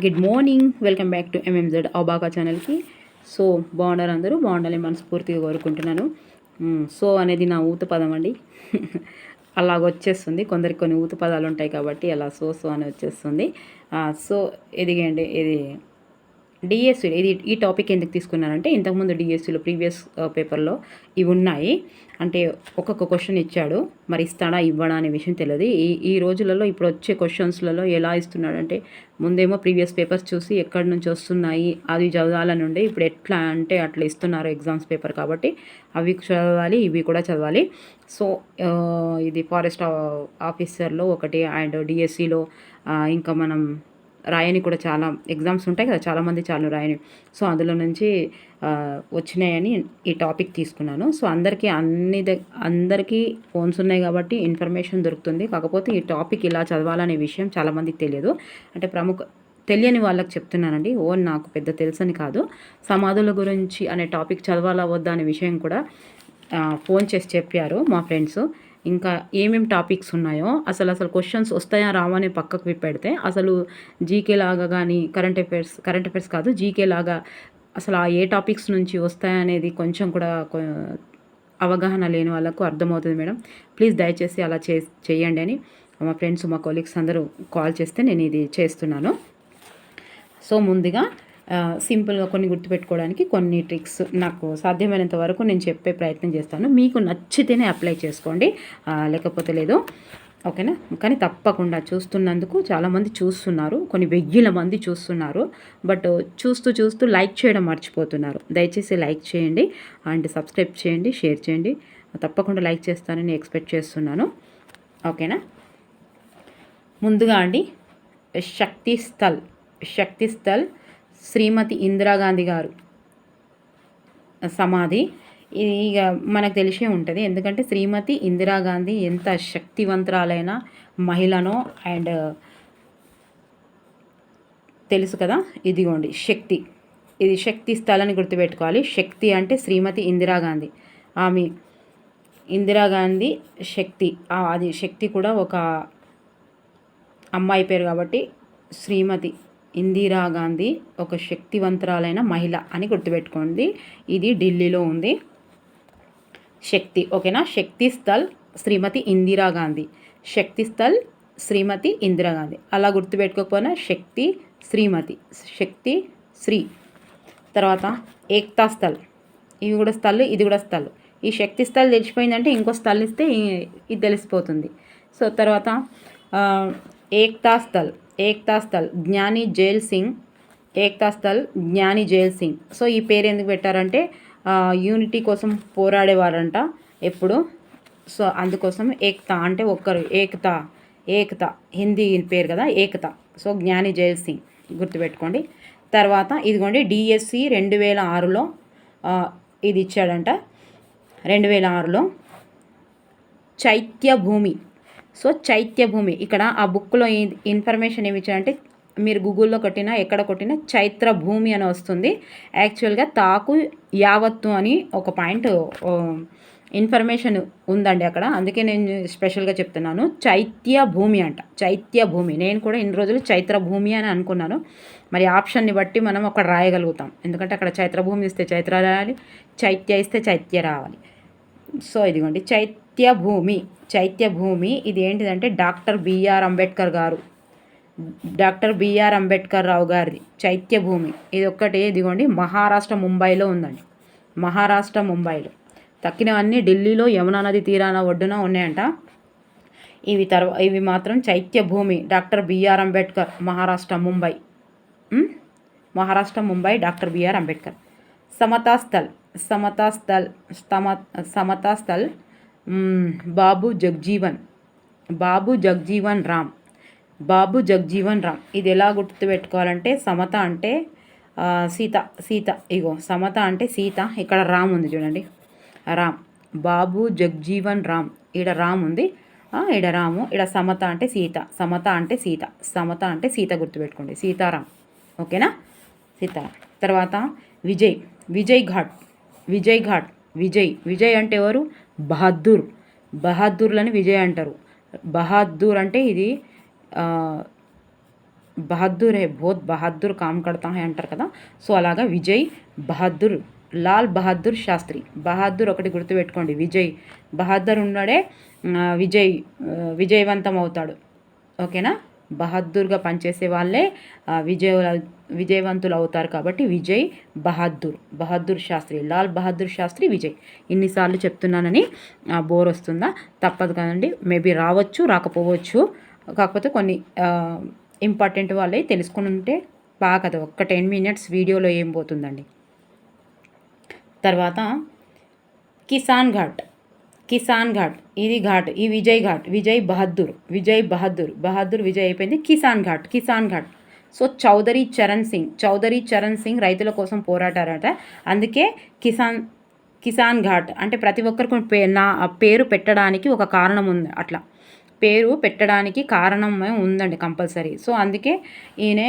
Good morning welcome back to MMZ abaca ఛానల్కి so బాగున్నారు అందరూ? బాగుండాలని మనస్ఫూర్తిగా కోరుకుంటున్నాను. Hmm, సో అనేది నా ఊత పదం అండి. అలాగ వచ్చేస్తుంది. కొందరికి కొన్ని ఊత పదాలు ఉంటాయి కాబట్టి అలా సో సో అని వచ్చేస్తుంది. Ah, సో ఎదిగండి ఇది డిఎస్సి ఇది ఈ టాపిక్ ఎందుకు తీసుకున్నానంటే ఇంతకుముందు డిఎస్సిలో ప్రీవియస్ పేపర్లో ఇవి ఉన్నాయి. అంటే ఒక్కొక్క క్వశ్చన్ ఇచ్చాడు మరి ఇస్తాడా ఇవ్వడా అనే విషయం తెలియదు ఈ ఈ రోజులలో ఇప్పుడు వచ్చే క్వశ్చన్స్లలో ఎలా ఇస్తున్నాడంటే ముందేమో ప్రీవియస్ పేపర్స్ చూసి ఎక్కడి నుంచి వస్తున్నాయి అది చదవాలని ఉండే ఇప్పుడు ఎట్లా అంటే అట్లా ఇస్తున్నారు ఎగ్జామ్స్ పేపర్ కాబట్టి అవి చదవాలి ఇవి కూడా చదవాలి. సో uh, ఇది ఫారెస్ట్ ఆఫీసర్లో uh, ఒకటి అండ్ డిఎస్సిలో uh, ఇంకా మనం రాయని కూడా చాలా ఎగ్జామ్స్ ఉంటాయి కదా చాలామంది చాలా రాయని. సో అందులో నుంచి వచ్చినాయని ఈ టాపిక్ తీసుకున్నాను. సో అందరికీ అన్ని ద అందరికీ ఫోన్స్ ఉన్నాయి కాబట్టి ఇన్ఫర్మేషన్ దొరుకుతుంది. కాకపోతే ఈ టాపిక్ ఇలా చదవాలనే విషయం చాలామందికి తెలియదు. అంటే ప్రముఖ తెలియని వాళ్ళకి చెప్తున్నానండి. ఓ నాకు పెద్ద తెలుసని కాదు. సమాధుల గురించి అనే టాపిక్ చదవాలా వద్దా అనే విషయం కూడా ఫోన్ చేసి చెప్పారు మా ఫ్రెండ్స్. ఇంకా ఏమేం టాపిక్స్ ఉన్నాయో అసలు అసలు క్వశ్చన్స్ వస్తాయా రావా అని పక్కకు పెడితే అసలు జీకే లాగా కానీ కరెంట్ అఫైర్స్ కరెంట్ అఫైర్స్ కాదు జీకే లాగా అసలు ఆ ఏ టాపిక్స్ నుంచి వస్తాయనేది కొంచెం కూడా అవగాహన లేని వాళ్ళకు అర్థమవుతుంది మేడం. ప్లీజ్ దయచేసి అలా చే చేయండి అని మా ఫ్రెండ్స్ మా కొలీగ్స్ అందరూ కాల్ చేస్తే నేను ఇది చేస్తున్నాను. సో ముందుగా సింపుల్గా కొన్ని గుర్తుపెట్టుకోవడానికి కొన్ని ట్రిక్స్ నాకు సాధ్యమైనంత వరకు నేను చెప్పే ప్రయత్నం చేస్తాను. మీకు నచ్చితేనే అప్లై చేసుకోండి. లేకపోతే లేదు. ఓకేనా? కానీ తప్పకుండా చూస్తున్నందుకు చాలామంది చూస్తున్నారు. కొన్ని వెయ్యిల మంది చూస్తున్నారు. బట్ చూస్తూ చూస్తూ లైక్ చేయడం మర్చిపోతున్నారు. దయచేసి లైక్ చేయండి అండ్ సబ్స్క్రైబ్ చేయండి షేర్ చేయండి. తప్పకుండా లైక్ చేస్తానని ఎక్స్పెక్ట్ చేస్తున్నాను. ఓకేనా? ముందుగా అండి శక్తి స్థల్ శక్తి స్థల్ శ్రీమతి ఇందిరాగాంధీ గారు సమాధి. ఇది ఇక మనకు తెలిసే ఉంటుంది. ఎందుకంటే శ్రీమతి ఇందిరాగాంధీ ఎంత శక్తివంతురాలైన మహిళనో అండ్ తెలుసు కదా? ఇదిగోండి శక్తి. ఇది శక్తి స్థలాన్ని గుర్తుపెట్టుకోవాలి. శక్తి అంటే శ్రీమతి ఇందిరాగాంధీ ఆమె ఇందిరాగాంధీ శక్తి. అది శక్తి కూడా ఒక అమ్మాయి పేరు కాబట్టి శ్రీమతి ఇందిరాగాంధీ ఒక శక్తివంతురాలైన మహిళ అని గుర్తుపెట్టుకోండి. ఇది ఢిల్లీలో ఉంది. శక్తి ఓకేనా? శక్తి స్థల్ శ్రీమతి ఇందిరాగాంధీ శక్తి స్థల్ శ్రీమతి ఇందిరాగాంధీ అలా గుర్తుపెట్టుకోకపోయినా శక్తి శ్రీమతి శక్తి శ్రీ. తర్వాత ఏక్తా స్థల్. ఇవి కూడా స్థల్ ఇది కూడా స్థల్ ఈ శక్తి స్థల్ తెలిసిపోయిందంటే ఇంకో స్థల్ ఇస్తే ఇది తెలిసిపోతుంది. సో తర్వాత ఏక్తా స్థల్. ఏక్తా స్థల్ జ్ఞాని జైల్ సింగ్ ఏక్తా స్థల్ జ్ఞాని జైల్ సింగ్. సో ఈ పేరు ఎందుకు పెట్టారంటే యూనిటీ కోసం పోరాడేవారంట ఎప్పుడు. సో అందుకోసం ఏక్తా అంటే ఒక్కరు ఏకతా ఏకత హిందీ పేరు కదా ఏకతా. సో జ్ఞాని జైల్ సింగ్ గుర్తుపెట్టుకోండి. తర్వాత ఇదిగోండి డిఎస్సి రెండు వేల ఆరులో ఇది ఇచ్చాడంట. రెండు వేల ఆరులో చైత్య భూమి సో చైత్య భూమి ఇక్కడ ఆ బుక్లో ఇన్ఫర్మేషన్ ఏమి ఇచ్చారంటే మీరు గూగుల్లో కొట్టినా ఎక్కడ కొట్టినా చైత్ర భూమి అని వస్తుంది. యాక్చువల్గా తాకు యావత్తు అని ఒక పాయింట్ ఇన్ఫర్మేషన్ ఉందండి అక్కడ. అందుకే నేను స్పెషల్గా చెప్తున్నాను. చైత్య భూమి అంట. చైత్య భూమి నేను కూడా ఇన్ని రోజులు చైత్ర భూమి అని అనుకున్నాను. మరి ఆప్షన్ని బట్టి మనం అక్కడ రాయగలుగుతాం. ఎందుకంటే అక్కడ చైత్ర భూమి ఇస్తే చైత్ర రాయాలి చైత్య ఇస్తే చైత్య రావాలి. సో ఇదిగోండి. చైత్య చైత్యభూమి. చైత్య భూమి ఇది ఏంటిదంటే డాక్టర్ బిఆర్ అంబేద్కర్ గారు. డాక్టర్ బిఆర్ అంబేద్కర్ రావు గారిది. చైత్యభూమి. ఇది ఒక్కటి ఇదిగోండి మహారాష్ట్ర ముంబైలో ఉందండి. మహారాష్ట్ర ముంబైలో. తక్కినవన్నీ ఢిల్లీలో యమునా నది తీరాన ఒడ్డున ఉన్నాయంట. ఇవి తర్వా ఇవి మాత్రం Chaityabhoomi doctor BR Ambedkar Maharashtra Mumbai. Maharashtra Mumbai doctor BR Ambedkar. Samata Sthal Samata Sthal Babu Jagjivan. Babu Jagjivan Ram. Babu Jagjivan Ram. ఇది ఎలా గుర్తుపెట్టుకోవాలంటే సమత అంటే సీత సీత ఇగో సమత అంటే సీత ఇక్కడ రామ్ ఉంది చూడండి. రామ్. బాబు జగ్జీవన్ రామ్. ఈడ రామ్ ఉంది. ఈడ రాము ఈడ సమత అంటే సీత సమత అంటే సీత సమత అంటే సీత గుర్తుపెట్టుకోండి. సీతారాం. ఓకేనా? సీతారాం. తర్వాత విజయ్ విజయ్ ఘాట్ విజయ్ ఘాట్ విజయ్ విజయ్ అంటే ఎవరు? బహద్దూర్. బహద్దూర్లని విజయ్ అంటారు. బహద్దూర్ అంటే ఇది బహద్దూర్ హే బహుత్ బహద్దూర్ కామ్ కడతా హే అంటారు కదా. సో అలాగా విజయ్ బహద్దూర్ లాల్ బహద్దూర్ శాస్త్రి. బహద్దూర్ ఒకటి గుర్తుపెట్టుకోండి విజయ్. బహద్దూర్ ఉన్నాడే విజయ్ విజయవంతం అవుతాడు. ఓకేనా? బహద్దూర్గా పనిచేసే వాళ్ళే విజయ విజయవంతులు అవుతారు కాబట్టి విజయ్ బహద్దూర్ బహద్దూర్ శాస్త్రి లాల్ బహదూర్ శాస్త్రి విజయ్. ఇన్నిసార్లు చెప్తున్నానని బోర్ వస్తుందా? తప్పదు కదండి. మేబీ రావచ్చు రాకపోవచ్చు. కాకపోతే కొన్ని ఇంపార్టెంట్ వాళ్ళవి తెలుసుకుని ఉంటే బాగా కదా ఒక్క టెన్ మినిట్స్ వీడియోలో ఏం పోతుందండి? తర్వాత కిసాన్ ఘాట్. కిసాన్ ఘాట్. ఇది ఘాట్. ఈ విజయ్ ఘాట్. విజయ్ బహదూర్. విజయ్ బహదూర్. బహదూర్ విజయ్ అయిపోయింది కిసాన్ ఘాట్. కిసాన్ ఘాట్. సో చౌదరి చరణ్ సింగ్. చౌదరి చరణ్ సింగ్ రైతుల కోసం పోరాటారట అందుకే కిసాన్ కిసాన్ ఘాట్ అంటే ప్రతి ఒక్కరికి పే నా పేరు పెట్టడానికి ఒక కారణం ఉంది అట్లా. పేరు పెట్టడానికి కారణం ఉందండి కంపల్సరీ. సో అందుకే ఈయన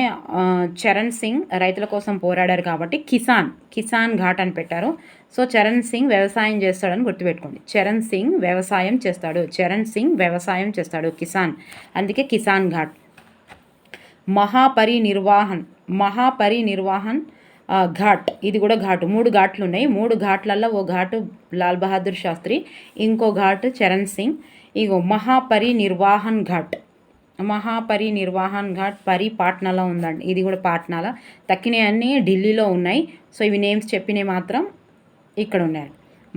చరణ్ సింగ్ రైతుల కోసం పోరాడారు కాబట్టి కిసాన్ కిసాన్ ఘాట్ అని పెట్టారు. సో చరణ్ సింగ్ వ్యవసాయం చేస్తాడని గుర్తుపెట్టుకోండి. చరణ్ సింగ్ వ్యవసాయం చేస్తాడు. చరణ్ సింగ్ వ్యవసాయం చేస్తాడు కిసాన్. అందుకే కిసాన్ ఘాట్. మహాపరినిర్వాహన్ మహాపరినిర్వాహన్ ఘాట్. ఇది కూడా ఘాటు. మూడు ఘాట్లు ఉన్నాయి. మూడు ఘాట్లల్లో ఓ ఘాటు లాల్ బహదూర్ శాస్త్రి ఇంకో ఘాట్ చరణ్ సింగ్. ఇగో మహాపరినిర్వాహన్ ఘాట్. మహాపరినిర్వాహన్ ఘాట్ పరి పాట్నాలో ఉందండి. ఇది కూడా పాట్నాల. తక్కినవన్నీ ఢిల్లీలో ఉన్నాయి. సో ఇవి నేమ్స్ చెప్పినవి మాత్రం ఇక్కడ ఉన్నాయి.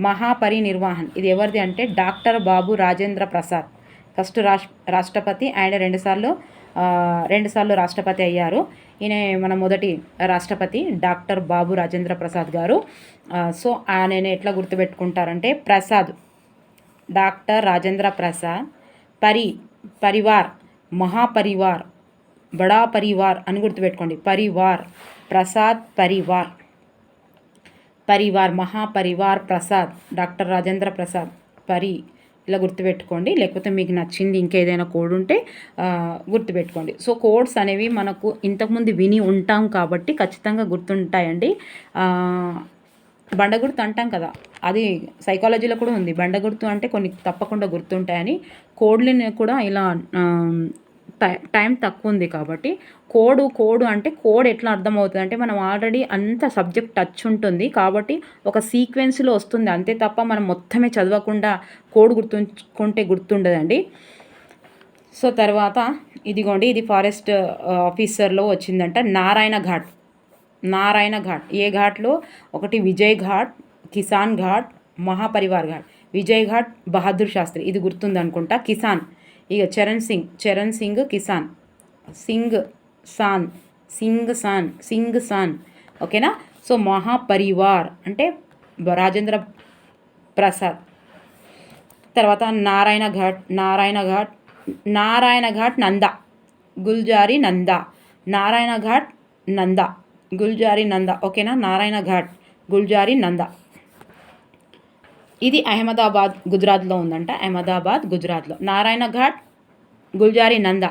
మహాపరినిర్వాహన్. ఇది ఎవరిది అంటే డాక్టర్ బాబు రాజేంద్ర ప్రసాద్. ఫస్ట్ రాష్ రాష్ట్రపతి. ఆయన రెండుసార్లు రెండుసార్లు రాష్ట్రపతి అయ్యారు. ఈయన మన మొదటి రాష్ట్రపతి డాక్టర్ బాబు రాజేంద్ర ప్రసాద్ గారు. సో ఆయన ఎట్లా గుర్తుపెట్టుకుంటారంటే ప్రసాద్. డాక్టర్ రాజేంద్ర ప్రసాద్ పరి పరివార్ మహాపరివార్ బడా పరివార్ అని గుర్తుపెట్టుకోండి. పరివార్ ప్రసాద్ పరివార్. పరివార్ మహాపరివార్ ప్రసాద్ డాక్టర్ రాజేంద్ర ప్రసాద్ పరి ఇలా గుర్తుపెట్టుకోండి. లేకపోతే మీకు నచ్చింది ఇంకేదైనా కోడ్ ఉంటే గుర్తుపెట్టుకోండి. సో కోడ్స్ అనేవి మనకు ఇంతకుముందు విని ఉంటాం కాబట్టి ఖచ్చితంగా గుర్తుంటాయండి. బండగుర్తు అంటాం కదా అది సైకాలజీలో కూడా ఉంది. బండగుర్తు అంటే కొన్ని తప్పకుండా గుర్తుంటాయని కోడ్లని కూడా ఇలా టైం తక్కువ ఉంది కాబట్టి కోడు కోడు అంటే కోడ్ ఎట్లా అర్థమవుతుంది అంటే మనం ఆల్రెడీ అంత సబ్జెక్ట్ టచ్ ఉంటుంది కాబట్టి ఒక సీక్వెన్స్లో వస్తుంది. అంతే తప్ప మనం మొత్తమే చదవకుండా కోడ్ గుర్తుంచుకుంటే గుర్తుండదండి. సో తర్వాత ఇదిగోండి ఇది ఫారెస్ట్ ఆఫీసర్లో వచ్చిందంట నారాయణ ఘాట్. నారాయణ ఘాట్. ఏ ఘాట్లో? ఒకటి విజయ్ ఘాట్ కిసాన్ ఘాట్ మహాపరివార్ ఘాట్. విజయ్ ఘాట్ బహదూర్ శాస్త్రి. ఇది గుర్తుంది అనుకుంటా. కిసాన్. ఇక Charan Singh. Charan Singh Kisan. Singh San. Singh San. Singh San. ఓకేనా? సో మహాపరివార్. అంటే రాజేంద్ర ప్రసాద్. తర్వాత నారాయణ ఘాట్ నారాయణ ఘాట్ నారాయణ ఘాట్ నంద. గుల్జారి నంద. నారాయణ ఘాట్ నంద. గుల్జారి నంద. ఓకేనా? నారాయణ ఘాట్. గుల్జారి నంద. ఇది అహ్మదాబాద్ గుజరాత్లో ఉందంట. అహ్మదాబాద్ గుజరాత్లో. నారాయణ ఘాట్ గుల్జారి నంద.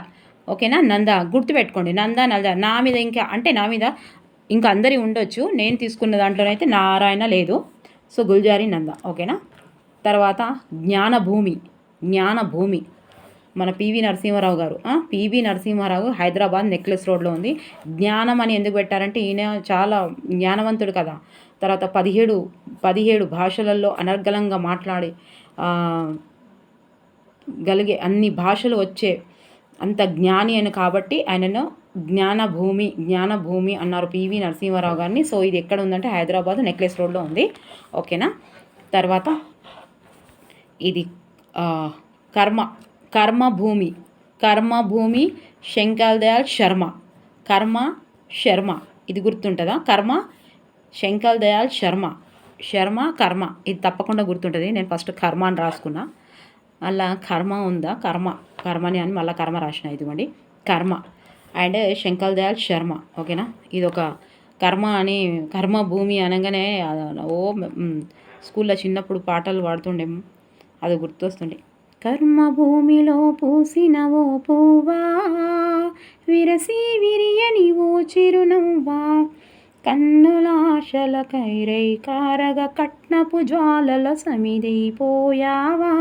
ఓకేనా? నంద. గుర్తుపెట్టుకోండి. నంద నంద. నా మీద ఇంకా అంటే నా మీద ఇంకా అందరి ఉండొచ్చు. నేను తీసుకున్న దాంట్లోనైతే నారాయణ లేదు. సో గుల్జారి నంద. ఓకేనా? తర్వాత జ్ఞానభూమి. జ్ఞానభూమి. మన పివి నరసింహారావు గారు. పివి నరసింహారావు హైదరాబాద్ నెక్లెస్ రోడ్లో ఉంది. జ్ఞానం అని ఎందుకు పెట్టారంటే ఈయన చాలా జ్ఞానవంతుడు కదా. తర్వాత పదిహేడు పదిహేడు భాషలలో అనర్గళంగా మాట్లాడి గలిగే అన్ని భాషలు వచ్చే అంత జ్ఞాని అని కాబట్టి ఆయనను జ్ఞానభూమి జ్ఞానభూమి అన్నారు పివి నరసింహారావు గారిని. సో ఇది ఎక్కడ ఉందంటే హైదరాబాద్ నెక్లెస్ రోడ్లో ఉంది. ఓకేనా? తర్వాత ఇది కర్మ. కర్మభూమి కర్మభూమి శంకర్ దయాల్ శర్మ. కర్మ శర్మ. ఇది గుర్తుంటుందా? కర్మ శంకర్ దయాల్ శర్మ. శర్మ కర్మ. ఇది తప్పకుండా గుర్తుంటుంది. నేను ఫస్ట్ కర్మ అని రాసుకున్నా. అలా కర్మ ఉందా? కర్మ. కర్మని అని మళ్ళీ కర్మ రాసిన ఇదిగోండి. కర్మ. అండ్ శంకర్ దయాల్ శర్మ. ఓకేనా? ఇది ఒక కర్మ అని కర్మ భూమి అనగానే ఓ స్కూల్లో చిన్నప్పుడు పాటలు పాడుతుండేమో అది గుర్తొస్తుండే. కర్మభూమిలో పూసిన ఓ పువ్వా విరసి విరియని ఓ చిరునవ్వా. కన్నులాశల కైరై కారగ కట్నపు జ్వాలల సమిదైపోయావా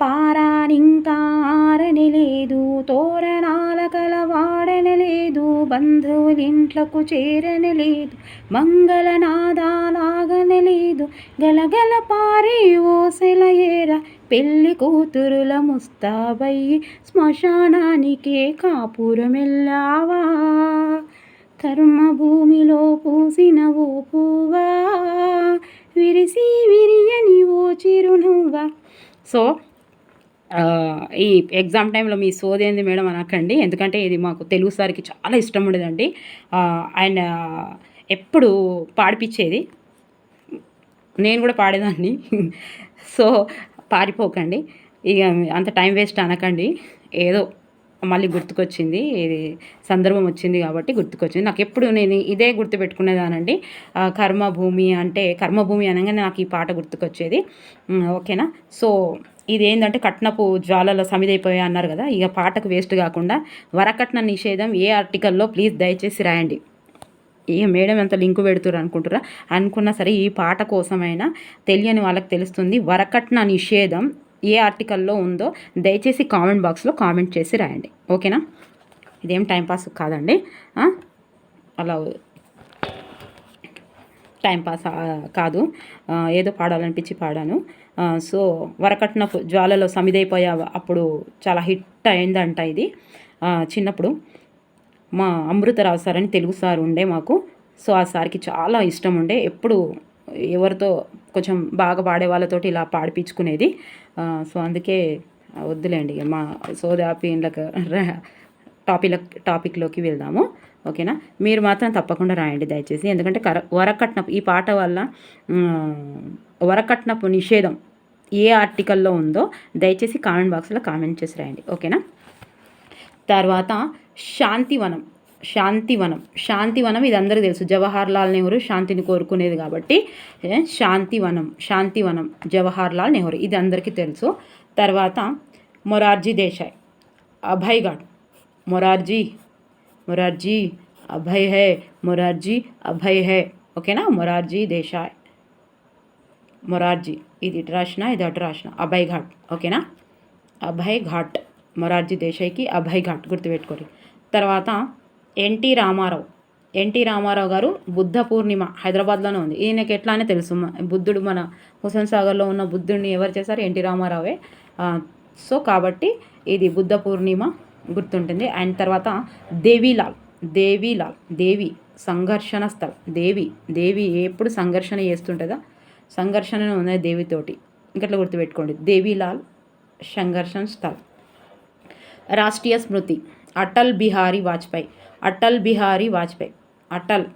పారానింకా ఆరని లేదు తోరణాల కలవాడని లేదు బంధువులింట్లకు చేరని లేదు మంగళనాదాలాగని లేదు గలగల పారే ఓసెల ఏర పెళ్ళి కూతురుల ముస్తాబయ్యి శ్మశానానికే కాపురమెల్లావా? కర్మభూమిలో పూసిన ఓ పువ్వా? విరిసి విరియని ఓ చిరునవ్వా? సో ఈ ఎగ్జామ్ టైంలో మీ సోదేంది మేడం అనకండి. ఎందుకంటే ఇది మాకు తెలుగు సార్కి చాలా ఇష్టం ఉండేదండి. ఆయన ఎప్పుడు పాడిపించేది నేను కూడా పాడేదాన్ని. సో పారిపోకండి. ఇక అంత టైం వేస్ట్ అనకండి. ఏదో మళ్ళీ గుర్తుకొచ్చింది. ఇది సందర్భం వచ్చింది కాబట్టి గుర్తుకొచ్చింది. నాకు ఎప్పుడు నేను ఇదే గుర్తుపెట్టుకునేదానండి. కర్మభూమి అంటే కర్మభూమి అనగానే నాకు ఈ పాట గుర్తుకొచ్చేది. ఓకేనా? సో ఇది ఏంటంటే కట్నపు జ్వాలలో సమిదైపోయా అన్నారు కదా. ఇక పాటకు వేస్ట్ కాకుండా వరకట్న నిషేధం ఏ ఆర్టికల్లో ప్లీజ్ దయచేసి రాయండి. ఇక మేడం ఎంత లింకు పెడుతురు అనుకుంటారా అనుకున్నా సరే ఈ పాట కోసమైనా తెలియని వాళ్ళకి తెలుస్తుంది. వరకట్న నిషేధం ఏ ఆర్టికల్లో ఉందో దయచేసి కామెంట్ బాక్స్లో కామెంట్ చేసి రాయండి. ఓకేనా? ఇదేం టైంపాస్ కాదండి. అలా టైంపాస్ కాదు. ఏదో పాడాలనిపించి పాడాను. సో వరకట్న జ్వాలలో సమిదైపోయా అప్పుడు చాలా హిట్ అయిందంట ఇది. చిన్నప్పుడు మా అమృతరావు సార్ అని తెలుగు సార్ ఉండే మాకు. సో ఆ సార్కి చాలా ఇష్టం ఉండే. ఎప్పుడు ఎవరితో కొంచెం బాగా పాడే వాళ్ళతోటి ఇలా పాడిపించుకునేది. సో అందుకే వద్దులేండి మా సోదాపీన్లకు టాపిక్ టాపిక్లోకి వెళ్దాము. ఓకేనా? మీరు మాత్రం తప్పకుండా రాయండి దయచేసి. ఎందుకంటే కర వరకట్నపు ఈ పాట వల్ల వరకట్నపు నిషేధం ఏ ఆర్టికల్లో ఉందో దయచేసి కామెంట్ బాక్స్లో కామెంట్ చేసి రాయండి. ఓకేనా? తర్వాత శాంతివనం. శాంతివనం. శాంతివనం ఇది అందరికీ తెలుసు. జవహర్లాల్ నెహ్రూ శాంతిని కోరుకునేది కాబట్టి శాంతివనం శాంతివనం జవహర్లాల్ నెహ్రూ. ఇది అందరికీ తెలుసు. తర్వాత మొరార్జీ దేశాయ్. అభయ్ మొరార్జీ మొరార్జీ అభయ్ హే మొరార్జీ అభయ్ హే. ఓకేనా? మొరార్జీ దేశాయ్. మొరార్జీ. ఇది ఇటు రాసిన ఇది అటు రాసిన. అభయ్ ఘాట్. ఓకేనా? అభయ్ ఘాట్. మొరార్జీ దేశాయ్కి అభయ్ ఘాట్ గుర్తుపెట్టుకోండి. తర్వాత ఎన్టీ రామారావు. ఎన్టీ రామారావు గారు బుద్ధ పూర్ణిమ హైదరాబాద్లోనే ఉంది. ఈయనకి ఎట్లా అని తెలుసు. బుద్ధుడు మన హుసేన్ సాగర్లో ఉన్న బుద్ధుడిని ఎవరు చేశారు? ఎన్టీ రామారావే. సో కాబట్టి ఇది బుద్ధ పూర్ణిమ గుర్తుంటుంది. అండ్ తర్వాత దేవీలాల్ దేవీలాల్ దేవి సంఘర్షణ స్థలం. దేవి దేవి ఎప్పుడు సంఘర్షణ చేస్తుంటుందా? సంఘర్షణ ఉన్నది దేవితోటి. ఇంకట్లా గుర్తుపెట్టుకోండి. దేవీలాల్ సంఘర్షణ స్థలం. రాష్ట్రీయ స్మృతి. అటల్ బిహారీ వాజ్పేయి. అటల్ బిహారీ వాజ్పేయి. అటల్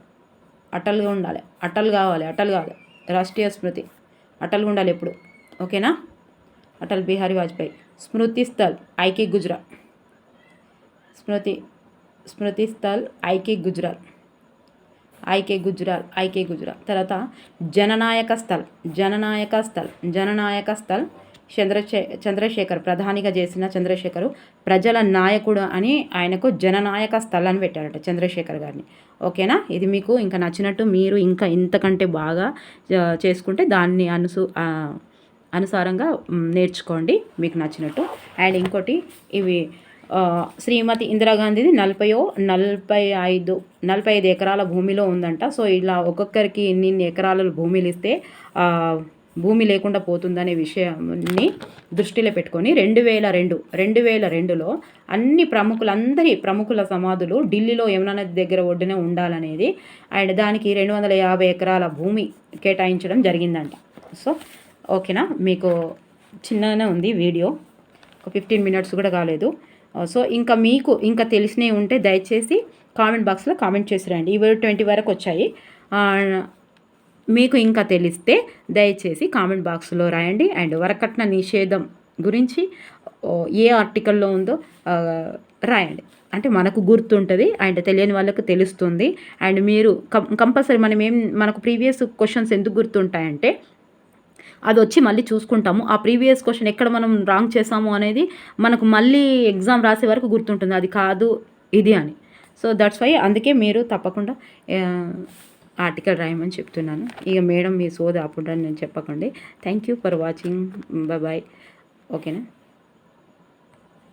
అటల్గా ఉండాలి. అటల్ కావాలి అటల్ కావాలి. రాష్ట్రీయ స్మృతి. అటల్గా ఉండాలి ఎప్పుడు? ఓకేనా? Atal Bihari Vajpayee. Smriti Sthal IK Gujral Smriti Smriti Sthal IK Gujral IK Gujral IK Gujral తర్వాత జననాయక స్థల్ జననాయక స్థల్ జననాయక స్థల్ చంద్రశే చంద్రశేఖర్ ప్రధానిగా చేసిన చంద్రశేఖరు ప్రజల నాయకుడు అని ఆయనకు జననాయక స్థలాన్ని పెట్టారట చంద్రశేఖర్ గారిని. ఓకేనా? ఇది మీకు ఇంకా నచ్చినట్టు మీరు ఇంకా ఇంతకంటే బాగా చేసుకుంటే దాన్ని అనుసు అనుసారంగా నేర్చుకోండి. మీకు నచ్చినట్టు. అండ్ ఇంకోటి ఇవి శ్రీమతి ఇందిరాగాంధీది నలభైయో నలభై ఐదు నలభై ఐదు ఎకరాల భూమిలో ఉందంట. సో ఇలా ఒక్కొక్కరికి ఇన్ని ఎకరాల భూమిలు ఇస్తే భూమి లేకుండా పోతుందనే విషయాన్ని దృష్టిలో పెట్టుకొని రెండు వేల రెండు రెండు వేల రెండులో అన్ని ప్రముఖులందరి ప్రముఖుల సమాధులు ఢిల్లీలో యమునా దగ్గర ఒడ్డునే ఉండాలనేది అండ్ దానికి రెండు వందల యాభై ఎకరాల భూమి కేటాయించడం జరిగిందంట. సో ఓకేనా? మీకు చిన్ననే ఉంది వీడియో. ఒక ఫిఫ్టీన్ మినిట్స్ కూడా కాలేదు. సో ఇంకా మీకు ఇంకా తెలిసినవి ఉంటే దయచేసి కామెంట్ బాక్స్లో కామెంట్ చేసి రండి. ఇవి ట్వంటీ వరకు వచ్చాయి. మీకు ఇంకా తెలిస్తే దయచేసి కామెంట్ బాక్స్లో రాయండి. అండ్ వరకట్న నిషేధం గురించి ఏ ఆర్టికల్లో ఉందో రాయండి. అంటే మనకు గుర్తుంటుంది అండ్ తెలియని వాళ్ళకు తెలుస్తుంది. అండ్ మీరు కం కంపల్సరీ మనం ఏం మనకు ప్రీవియస్ క్వశ్చన్స్ ఎందుకు గుర్తుంటాయంటే అది వచ్చి మళ్ళీ చూసుకుంటాము. ఆ ప్రీవియస్ క్వశ్చన్ ఎక్కడ మనం రాంగ్ చేసాము అనేది మనకు మళ్ళీ ఎగ్జామ్ రాసే వరకు గుర్తుంటుంది. అది కాదు ఇది అని. సో దట్స్ వై అందుకే మీరు తప్పకుండా ఆర్టికల్ రాయమని చెప్తున్నాను. ఇక మేడం మీ సోద అప్పుడు నేను చెప్పకండి. Thank you for watching bye ఓకేనా